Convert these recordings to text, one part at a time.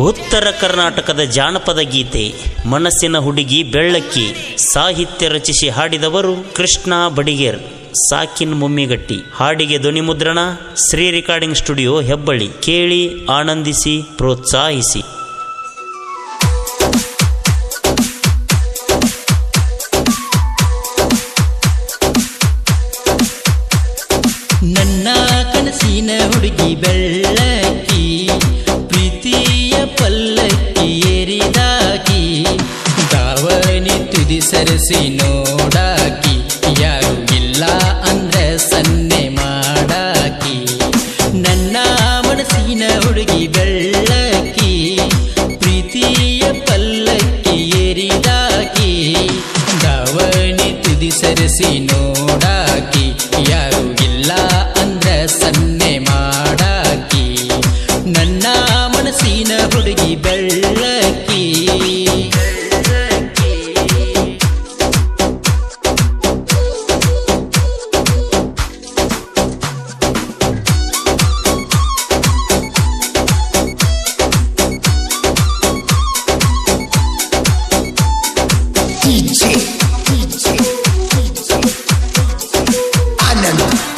ಉತ್ತರ ಕರ್ನಾಟಕದ ಜಾನಪದ ಗೀತೆ, ಮನಸ್ಸಿನ ಹುಡುಗಿ ಬೆಳ್ಳಕ್ಕಿ, ಸಾಹಿತ್ಯ ರಚಿಸಿ ಹಾಡಿದವರು ಕೃಷ್ಣ ಬಡಿಗೇರ್, ಸಾಕಿನ್ ಮುಮ್ಮಿಗಟ್ಟಿ. ಹಾಡಿಗೆ ಧ್ವನಿ ಮುದ್ರಣ, ಶ್ರೀ ರೆಕಾರ್ಡಿಂಗ್ ಸ್ಟುಡಿಯೋ ಹೆಬ್ಬಳ್ಳಿ. ಕೇಳಿ, ಆನಂದಿಸಿ, ಪ್ರೋತ್ಸಾಹಿಸಿ. ನನ್ನ ಕನಸಿನ ಹುಡುಗಿ ಬೆಳ್ಳಕ್ಕಿ ತುದಿ ನೋಡಾಕಿ, ಯಾರು ಇಲ್ಲ ಅಂದ್ರೆ ಸನ್ನೆ ಮಾಡಾಕಿ. ನನ್ನ ಮನಸ್ಸಿನ ಹುಡುಗಿ ಬೆಳ್ಳಕ್ಕಿ, ಪ್ರೀತಿಯ ಪಲ್ಲಕ್ಕಿ ಏರಿದಾಕಿ. ದಾವಣಿ ತುದಿ ಸರಿಸಿ ನೋಡಾಕಿ, ಯಾರು ಇಲ್ಲ ಅಂದ್ರೆ ಸನ್ನೆ ಮಾಡಾಕಿ. ನನ್ನ ಮನಸ್ಸಿನ ಹುಡುಗಿ ಬೆಳ್ಳಕ್ಕಿ Nintendo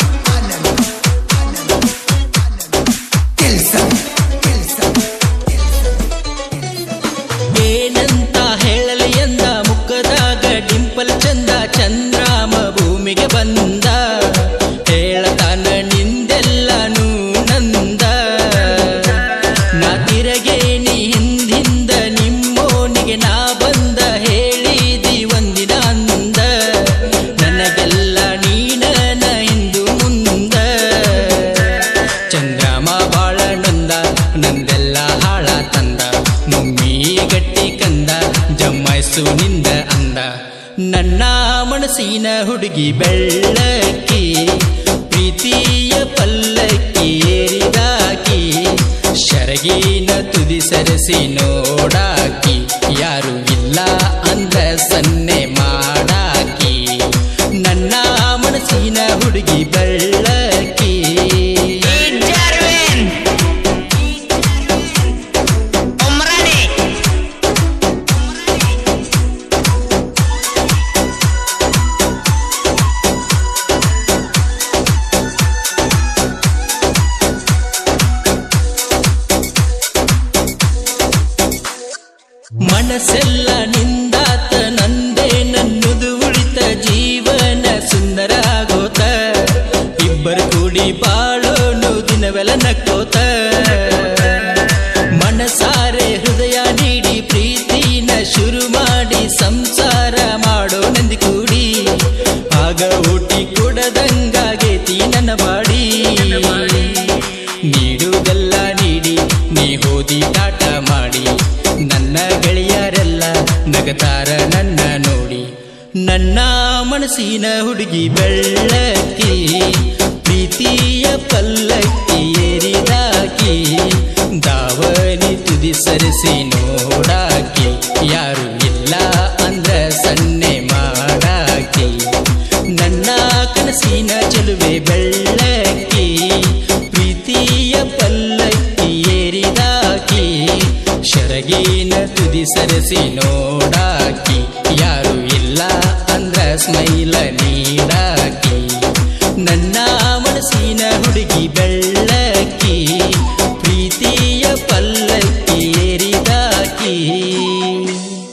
ಮುಮ್ಮಿ ಗಟ್ಟಿ ಕಂದ, ಜಮ್ಮಾಯ್ಸು ನಿಂದ ಅಂದ. ನನ್ನ ಮನಸ್ಸಿನ ಹುಡುಗಿ ಬೆಳ್ಳಕ್ಕಿ, ಪ್ರೀತಿಯ ಪಲ್ಲಕ್ಕಿ ಏರಿದಾಕಿ. ಶರಗಿನ ತುದಿ ಸರಸಿ ನೋಡಾಕಿ, ಯಾರು ಇಲ್ಲ ಅಂದ ಸನ್ನೆ ಮಾಡಾಕಿ. ನನ್ನ ಮನಸ್ಸಿನ ಹುಡುಗಿ ಬೆಳ್ಳಕ್ಕಿ ಮನಸ್ಸೆಲ್ಲ ನಿಂದಾತ ನಂದೇ ನನ್ನುದು ಉಳಿತ ಜೀವನ ಸುಂದರ ಆಗೋತ ಇಬ್ಬರು ಕೂಡಿ ಬಾಳೋನು ದಿನವೆಲ್ಲ ನಕ್ಕೋತ. ನಗತಾರ ನನ್ನ ನೋಡಿ. ನನ್ನ ಮನಸ್ಸಿನ ಹುಡುಗಿ ಬೆಳ್ಳಕ್ಕಿ ಪ್ರೀತಿಯ ಪಲ್ಲಕ್ಕಿ. ಸರಿಸಿ ನೋಡಾಕಿ ಯಾರು ಇಲ್ಲ ಅಂದ್ರ ಸ್ಮೈಲ ನೀಡಾಕಿ. ನನ್ನ ಮನಸ್ಸಿನ